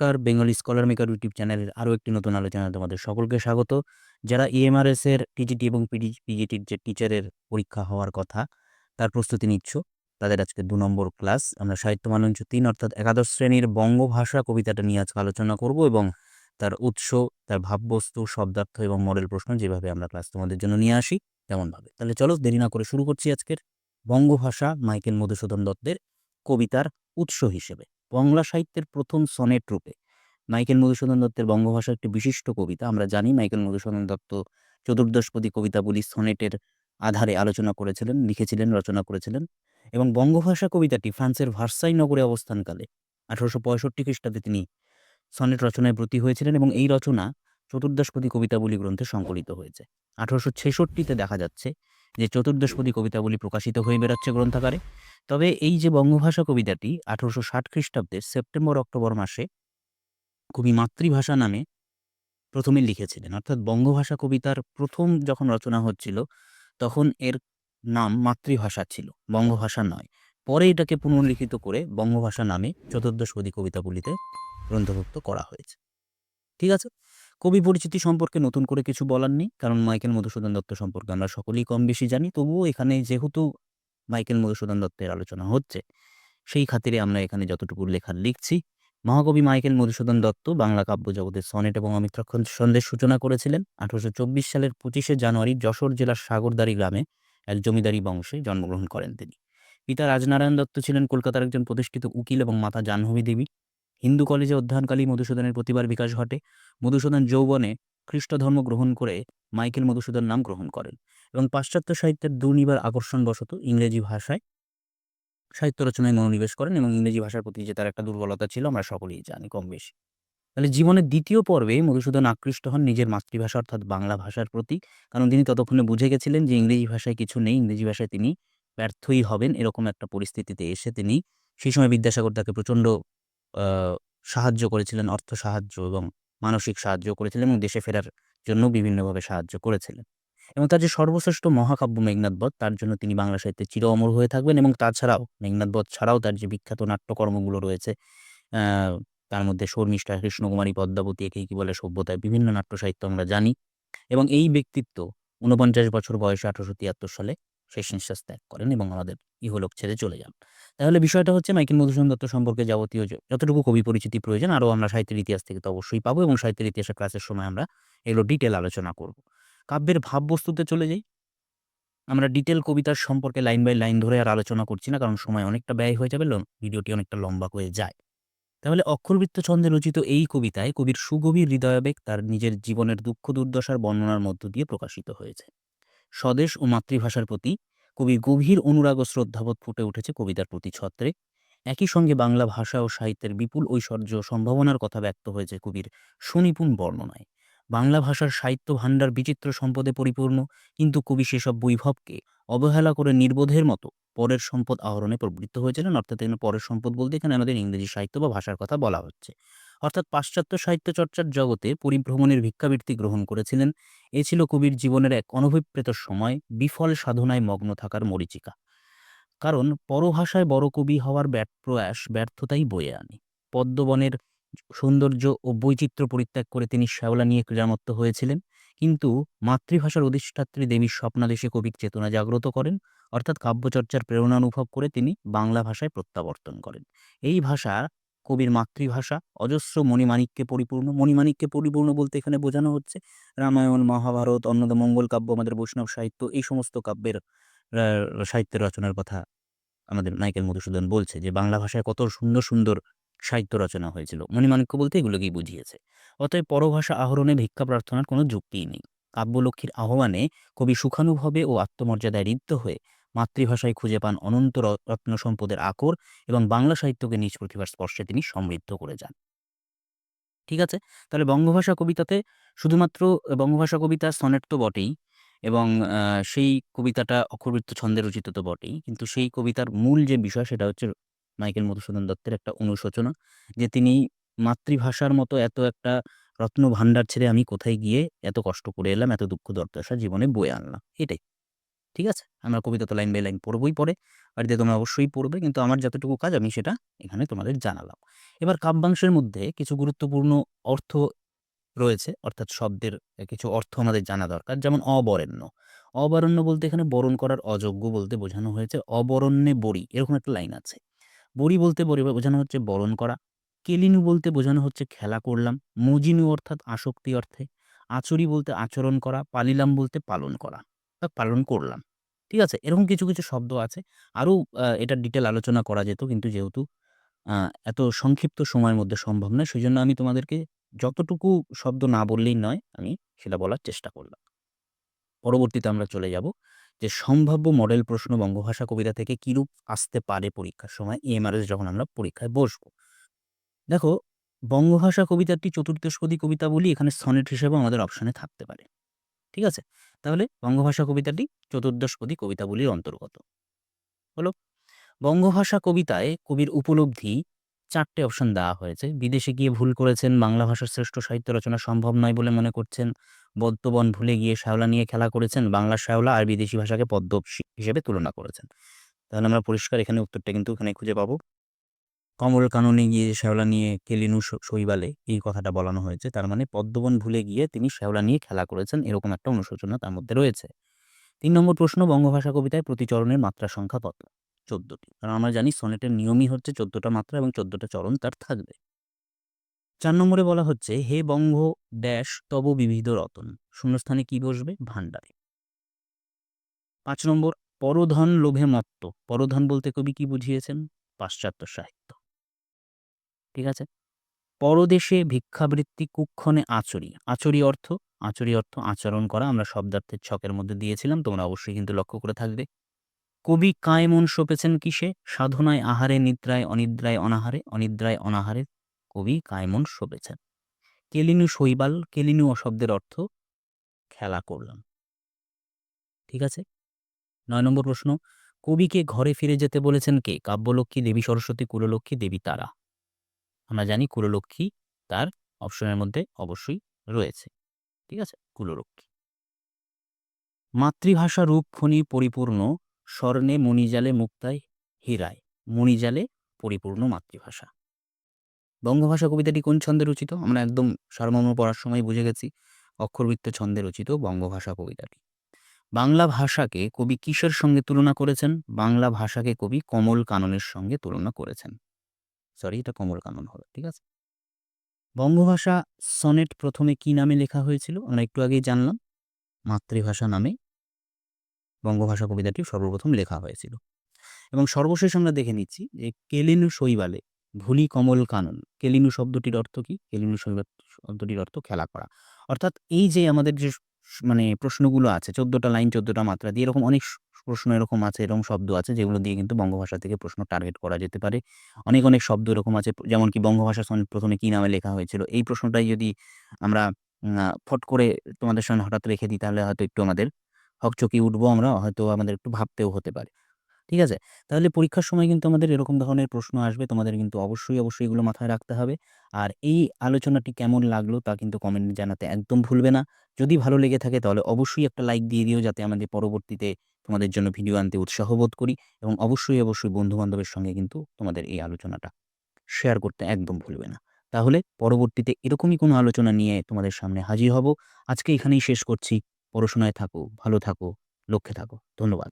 নমস্কার। Bengali scholar maker YouTube চ্যানেলের আরও একটি নতুন আলোচনায় তোমাদের সকলকে স্বাগত। যারা ইএমআরএস এর টিজিটি এবং পিডি পিজিটির যে টিচারের পরীক্ষা হওয়ার কথা, তার প্রস্তুতি নিচ্ছ। তাদের আজকে দু নম্বর ক্লাস আমরা সাহিত্য মানঞ্চ তিন অর্থাৎ একাদশ শ্রেণির বঙ্গভাষা কবিতাটা নিয়ে আজকে আলোচনা করব এবং তার উৎস, তার ভাববস্তু, শব্দার্থ এবং মডেল প্রশ্ন যেভাবে আমরা ক্লাস তোমাদের জন্য নিয়ে আসি তেমনভাবে। তাহলে চলো দেরি না করে শুরু করছি আজকের বঙ্গভাষা মাইকেল মধুসূদন দত্তের কবিতার উৎস হিসেবে। বাংলা সাহিত্যের প্রথম সনেট রূপে মাইকেল মধুসূদন দত্তের বঙ্গভাষা একটি বিশিষ্ট কবিতা, আমরা জানি মাইকেল মধুসূদন দত্ত চতুর্দশপদী কবিতাগুলি সনেটের আধারে আলোচনা করেছিলেন, লিখেছিলেন, রচনা করেছিলেন এবং বঙ্গভাষা কবিতাটি ফ্রান্সের ভার্সাই নগরে অবস্থানকালে আঠারোশো পঁয়ষট্টি খ্রিস্টাব্দে তিনি সনেট রচনায় ব্রতী হয়েছিলেন এবং এই রচনা চতুর্দশপদী কবিতাবলী গ্রন্থে সংকলিত হয়েছে। আঠারোশো ছেষট্টিতে দেখা যাচ্ছে যে চতুর্দশপদী কবিতাবলী প্রকাশিত হয়ে বেরোচ্ছে গ্রন্থাকারে তবে এই যে বঙ্গভাষা কবিতাটি আঠারোশো ষাট খ্রিস্টাব্দের সেপ্টেম্বর অক্টোবর মাসে কবি মাতৃভাষা নামে প্রথমে লিখেছিলেন। অর্থাৎ বঙ্গভাষা কবিতার প্রথম যখন রচনা হচ্ছিল, তখন এর নাম মাতৃভাষা ছিল, বঙ্গভাষা নয়। পরে এটাকে পুনর্লিখিত করে বঙ্গভাষা নামে চতুর্দশপদী কবিতাগুলিতে গ্রন্থভুক্ত করা হয়েছে। ঠিক আছে? কবি পরিচিতি সম্পর্কে নতুন করে কিছু বলার নেই। কারণ মাইকেল মধুসূদন দত্ত সম্পর্কে আমরা সকলেই কম বেশি জানি। তবুও এখানে যেহেতু মাইকেল মধুসূদন দত্তের আলোচনা হচ্ছে, সেই খাতিরে আমরা এখানে যতটুকু লেখা লিখছি, মহাকবি মাইকেল মধুসূদন দত্ত বাংলা কাব্য জগতের সনেট এবং অমিত্রাক্ষণ ছন্দের সূচনা করেছিলেন আঠারোশো চব্বিশ সালের পঁচিশে জানুয়ারি যশোর জেলার সাগরদারি গ্রামে এক জমিদারি বংশে জন্মগ্রহণ করেন তিনি। পিতা রাজনারায়ণ দত্ত ছিলেন কলকাতার একজন প্রতিষ্ঠিত উকিল এবং মাতা জাহ্নবী দেবী। হিন্দু কলেজে অধ্যয়নকালী মধুসূদনের প্রতিভার বিকাশ ঘটে। মধুসূদন যৌবনে খ্রিস্ট ধর্ম গ্রহণ করে মাইকেল মধুসূদন নাম গ্রহণ করেন এবং পাশ্চাত্য সাহিত্যের দুর্নিবার আকর্ষণবশত ইংরেজি ভাষায় সাহিত্য রচনায় মনোনিবেশ করেন এবং ইংরেজি ভাষার প্রতি যে তার একটা দুর্বলতা ছিল আমরা সকলেই জানি কম বেশি। তাহলে জীবনের দ্বিতীয় পর্বে মধুসূদন আকৃষ্ট হন নিজের মাতৃভাষা অর্থাৎ বাংলা ভাষার প্রতি। কারণ তিনি ততক্ষণে বুঝে গেছিলেন যে ইংরেজি ভাষায় কিছু নেই, ইংরেজি ভাষায় তিনি ব্যর্থই হবেন, এরকম একটা পরিস্থিতিতে এসে তিনি সেই সময় বিদ্যাসাগর তাকে প্রচণ্ড সাহায্য করেছিলেন, অর্থ সাহায্য এবং মানসিক সাহায্য করেছিলেন এবং দেশে ফেরার জন্য বিভিন্নভাবে সাহায্য করেছিলেন। এবং তার যে সর্বশ্রেষ্ঠ মহাকাব্য মেঘনাথ বধ, তার জন্য তিনি বাংলা সাহিত্যে চির অমর হয়ে থাকবেন এবং তাছাড়াও মেঘনাথ বধ ছাড়াও তার যে বিখ্যাত নাট্যকর্মগুলো রয়েছে তার মধ্যে শর্মিষ্ঠা, কৃষ্ণকুমারী, পদ্মাবতী, একে কি বলে সভ্যতায় বিভিন্ন নাট্য সাহিত্য আমরা জানি এবং এই ব্যক্তিত্ব ঊনপঞ্চাশ বছর বয়সে আঠারোশো তিয়াত্তর সালে শেষ নিঃশ্বাস ত্যাগ করেন এবং আমাদের ইহলোক ছেড়ে চলে যান। তাহলে বিষয়টা হচ্ছে মাইকেল মধুসূদন দত্ত সম্পর্কে যাবতীয় যতটুকু কবি পরিচিতি প্রয়োজন, আরও আমরা সাহিত্যের ইতিহাস থেকে তো অবশ্যই পাবো এবং সাহিত্যের ইতিহাসের ক্লাসের সময় আমরা এগুলো ডিটেল আলোচনা করব। কাব্যের ভাববস্তুতে চলে যাই। আমরা ডিটেল কবিতার সম্পর্কে লাইন বাই লাইন ধরে আর আলোচনা করছি না, কারণ সময় অনেকটা ব্যয় হয়ে যাবে ভিডিওটি অনেকটা লম্বা হয়ে যায়। তাহলে অক্ষরবৃত্ত ছন্দে রচিত এই কবিতায় কবির সুগভীর হৃদয়াবেগ তার নিজের জীবনের দুঃখ দুর্দশার বর্ণনার মধ্য দিয়ে প্রকাশিত হয়েছে। স্বদেশ ও মাতৃভাষার প্রতি কবির গভীর অনুরাগ ও শ্রদ্ধাবোধ ফুটে উঠেছে কবিতার প্রতি ছত্রে। একই সঙ্গে বাংলা ভাষা ও সাহিত্যের বিপুল ঐশ্বর্য সম্ভাবনার কথা ব্যক্ত হয়েছে কবির সুনিপুণ বর্ণনায়। বাংলা ভাষার সাহিত্য ভাণ্ডার বিচিত্র সম্পদে পরিপূর্ণ, কিন্তু কবি সেসব বৈভবকে অবহেলা করে নির্বোধের মতো পরের সম্পদ আহরণে প্রবৃত্ত হয়েছিলেন, অর্থাৎ এখানে পরের সম্পদ বলতে এখানে আমাদের ইংরেজি সাহিত্য বা ভাষার কথা বলা হচ্ছে। অর্থাৎ পাশ্চাত্য সাহিত্য চর্চার জগতে পরিভ্রমণের ভিক্ষাবৃত্তি গ্রহণ করেছিলেন। এ ছিল কবির জীবনের এক অনভিপ্রেত সময়, বিফল সাধনায় মগ্ন থাকার মরিচিকা। কারণ পরভাষায় বড় কবি হওয়ার ব্যর্থ প্রয়াস ব্যর্থতাই বয়ে আনে। পদ্মবনের সৌন্দর্য ও বৈচিত্র্য পরিত্যাগ করে তিনি শ্যাওলা নিয়ে ক্রীড়ামত্ত হয়েছিলেন। কিন্তু মাতৃভাষার অধিষ্ঠাত্রী দেবীর স্বপ্নাদেশে কবির চেতনা জাগ্রত করেন। অর্থাৎ কাব্যচর্চার প্রেরণা অনুভব করে তিনি বাংলা ভাষায় প্রত্যাবর্তন করেন। এই ভাষা কবির মাতৃভাষা। অজস্র মণিমাণিক্যে পরিপূর্ণ। মণিমাণিক্যে পরিপূর্ণ বলতে এখানে বোঝানো হচ্ছে রামায়ণ, মহাভারত অন্নদ মঙ্গল কাব্য, আমাদের বৈষ্ণব সাহিত্য, এই সমস্ত কাব্যের সাহিত্যের রচনার কথা আমাদের নাইকেল মধুসূদন বলছে যে, বাংলা ভাষায় কত সুন্দর সুন্দর সাহিত্য রচনা হয়েছিল। মণিমাণিক্য বলতে এগুলোকেই বুঝিয়েছে। অতএব পরভাষা আহরণে ভিক্ষা প্রার্থনার কোনো যুক্তিই নেই। কাব্যলক্ষ্মীর আহ্বানে কবি সুখানুভবে ও আত্মমর্যাদায় ঋদ্ধ হয়ে মাতৃভাষায় খুঁজে পান অনন্ত রত্ন সম্পদের আকর এবং বাংলা সাহিত্যকে নিজ প্রতিভার স্পর্শে তিনি সমৃদ্ধ করে যান। ঠিক আছে? তাহলে বঙ্গভাষা কবিতাতে শুধুমাত্র বঙ্গভাষা কবিতা সনেট তো বটেই এবং সেই কবিতাটা অক্ষরবৃত্ত ছন্দে রচিত তো বটেই। কিন্তু সেই কবিতার মূল যে বিষয় সেটা হচ্ছে মাইকেল মধুসূদন দত্তের একটা অনুশোচনা যে তিনি মাতৃভাষার মতো এত একটা রত্ন ভাণ্ডার ছেড়ে আমি কোথায় গিয়ে এত কষ্ট করে এলাম, এত দুঃখ দুর্দশা জীবনে বয়ে আনলাম। এটাই। ঠিক আছে? আমরা কবিতা তো লাইন বাই লাইন পড়বই পরে। বাড়িতে তোমরা অবশ্যই পড়বে, কিন্তু আমার যতটুকু কাজ আমি সেটা এখানে তোমাদের জানালাম। এবার কাব্যাংশের মধ্যে কিছু গুরুত্বপূর্ণ অর্থ রয়েছে, অর্থাৎ শব্দের কিছু অর্থ আমাদের জানা দরকার, যেমন অবরেণ্য। অবরণ্য বলতে এখানে বরণ করার অযোগ্য বলতে বোঝানো হয়েছে, অবরণ্যে বড়ি, এরকম একটা লাইন আছে। বড়ি বলতে বড়ি বোঝানো হচ্ছে বরণ করা, কেলিনু বলতে বোঝানো হচ্ছে খেলা করলাম, মজিনু অর্থাৎ আসক্তি অর্থে, আচরি বলতে আচরণ করা, পালিলাম বলতে পালন করা। বা পালন করলাম। ঠিক আছে? এরকম কিছু কিছু শব্দ আছে। আরও এটা ডিটেল আলোচনা করা যেত। কিন্তু যেহেতু এত সংক্ষিপ্ত সময়ের মধ্যে সম্ভব নয় সেই জন্য আমি তোমাদেরকে যতটুকু শব্দ না বললেই নয়, আমি সেটা বলার চেষ্টা করলাম। পরবর্তীতে আমরা চলে যাব যে সম্ভাব্য মডেল প্রশ্ন বঙ্গভাষা কবিতা থেকে কিরূপ আসতে পারে পরীক্ষার সময়? এমআরএস যখন আমরা পরীক্ষায় বসবো। দেখো, বঙ্গভাষা কবিতাটি চতুর্দশপদী কবিতা বলি এখানে সনেট হিসেবে আমাদের অপশনে থাকতে পারে। ঠিক আছে? তাহলে বঙ্গভাষা কবিতাটি চতুর্দশপদী কবিতাগুলির অন্তর্গত। হলো, বঙ্গভাষা কবিতায় কবির উপলব্ধি চারটে অপশন দেওয়া হয়েছে। বিদেশে গিয়ে ভুল করেছেন, বাংলা ভাষার শ্রেষ্ঠ সাহিত্য রচনা সম্ভব নয় বলে মনে করছেন বদ্ধবন ভুলে গিয়ে শ্যাওলা নিয়ে খেলা করেছেন, বাংলা শ্যাওলা আর বিদেশি ভাষাকে পদ্ম হিসেবে তুলনা করেছেন। তাহলে আমরা পরিষ্কার এখানে উত্তরটা কিন্তু এখানে খুঁজে পাবো। কমল কাননে গিয়ে শ্যাওলা নিয়ে কেলিনু শৈবালে এই কথাটা বলানো হয়েছে, তার মানে পদ্মবন ভুলে গিয়ে তিনি শ্যাওলা নিয়ে খেলা করেছেন, এরকম একটা অনুশোচনা তার মধ্যে রয়েছে। তিন নম্বর প্রশ্ন, বঙ্গভাষা কবিতায় প্রতিচরণের মাত্রা সংখ্যা কত? চোদ্দটি। কারণ আমরা জানি সনেটের নিয়মই হচ্ছে চোদ্দটা মাত্রা এবং চোদ্দটা চরণ তার থাকবে। চার নম্বরে বলা হচ্ছে, হে বঙ্গ ড্যাশ, তব বিবিধ রতন। শূন্যস্থানে কি বসবে? ভাণ্ডারে। পাঁচ নম্বর, পরধন লোভে মত্ত। পরধন বলতে কবি কি বুঝিয়েছেন? পাশ্চাত্য সাহিত্য। ঠিক আছে? পরদেশে ভিক্ষাবৃত্তি কুক্ষণে আচরি আচরি অর্থ? আচরি অর্থ আচরণ করা। আমরা শব্দার্থের ছকের মধ্যে দিয়েছিলাম, তোমরা অবশ্যই কিন্তু লক্ষ্য করে থাকবে। কবি কায় মন সপেছেন কিসে? সাধনায় আহারে, নিদ্রায় অনিদ্রায় অনাহারে অনিদ্রায় অনাহারে কবি কায়মন সপেছেন কেলিনু শৈবাল, কেলিনু অশব্দের অর্থ খেলা করলাম। ঠিক আছে? নয় নম্বর প্রশ্ন। কবিকে ঘরে ফিরে যেতে বলেছেন কে? কাব্যলক্ষ্মী, দেবী সরস্বতী, কুললক্ষ্মী, দেবী তারা। আমরা জানি কুললক্ষ্মী তার অপশনের মধ্যে অবশ্যই রয়েছে। ঠিক আছে? কুললক্ষ্মী। মাতৃভাষা রূপ খনি পরিপূর্ণ স্বর্ণে মণিজালে মুক্তায় হীরায়। মণিজালে পরিপূর্ণ মাতৃভাষা। বঙ্গভাষা কবিতাটি কোন ছন্দে রচিত? আমরা একদম সারমর্ম পড়ার সময় বুঝে গেছি। অক্ষরবৃত্ত ছন্দে রচিত বঙ্গভাষা কবিতাটি। বাংলা ভাষাকে কবি কিসের সঙ্গে তুলনা করেছেন? বাংলা ভাষাকে কবি কমল কাননের সঙ্গে তুলনা করেছেন। সরি, এটা কমল কানন হলো ঠিক আছে? বঙ্গভাষা সনেট প্রথমে কি নামে লেখা হয়েছিল? আমরা একটু আগেই জানলাম, মাতৃভাষা নামে বঙ্গভাষা কবিতাটি সর্বপ্রথম লেখা হয়েছিল। এবং সর্বশেষ আমরা দেখে নিচ্ছি যে কেলিনু শৈবালে ভুলি কমল কানন, কেলিনু শব্দটির অর্থ কি? কেলিনু শৈবাল শব্দটির অর্থ খেলা করা। অর্থাৎ এই যে আমাদের যে মানে প্রশ্নগুলো আছে, চোদ্দোটা লাইন, চোদ্দোটা মাত্রা দিয়ে এরকম অনেক প্রশ্ন এরকম আছে, এরকম শব্দ আছে যেগুলো দিয়ে কিন্তু বঙ্গভাষা থেকে প্রশ্ন টার্গেট করা যেতে পারে। অনেক অনেক শব্দ এরকম আছে, যেমন কি বঙ্গভাষা প্রথমে কী নামে লেখা হয়েছিল, এই প্রশ্নটাই যদি আমরা ফট করে তোমাদের সামনে হঠাৎ রেখে দিই তাহলে হয়তো একটু আমাদের হকচকি উঠবো আমরা, হয়তো আমাদের একটু ভাবতেও হতে পারে। ঠিক আছে? তাহলে পরীক্ষার সময় কিন্তু আমাদের এরকম ধরনের প্রশ্ন আসবে, তোমাদের কিন্তু অবশ্যই অবশ্যই এগুলো মাথায় রাখতে হবে। আর এই আলোচনাটি কেমন লাগল তা কিন্তু কমেন্টে জানাতে একদম ভুলবে না। যদি ভালো লেগে থাকে তাহলে অবশ্যই একটা লাইক দিয়ে দিও যাতে আমাদের পরবর্তীতে তোমাদের জন্য ভিডিও আনতে উৎসাহ বোধ করি এবং অবশ্যই অবশ্যই বন্ধু বান্ধবের সঙ্গে কিন্তু তোমাদের এই আলোচনাটা শেয়ার করতে একদম ভুলবে না। তাহলে পরবর্তীতে এরকমই কোনো আলোচনা নিয়ে তোমাদের সামনে হাজির হব। আজকে এখানেই শেষ করছি। পড়াশোনায় থাকো, ভালো থাকো, লক্ষ্যে থাকো। ধন্যবাদ।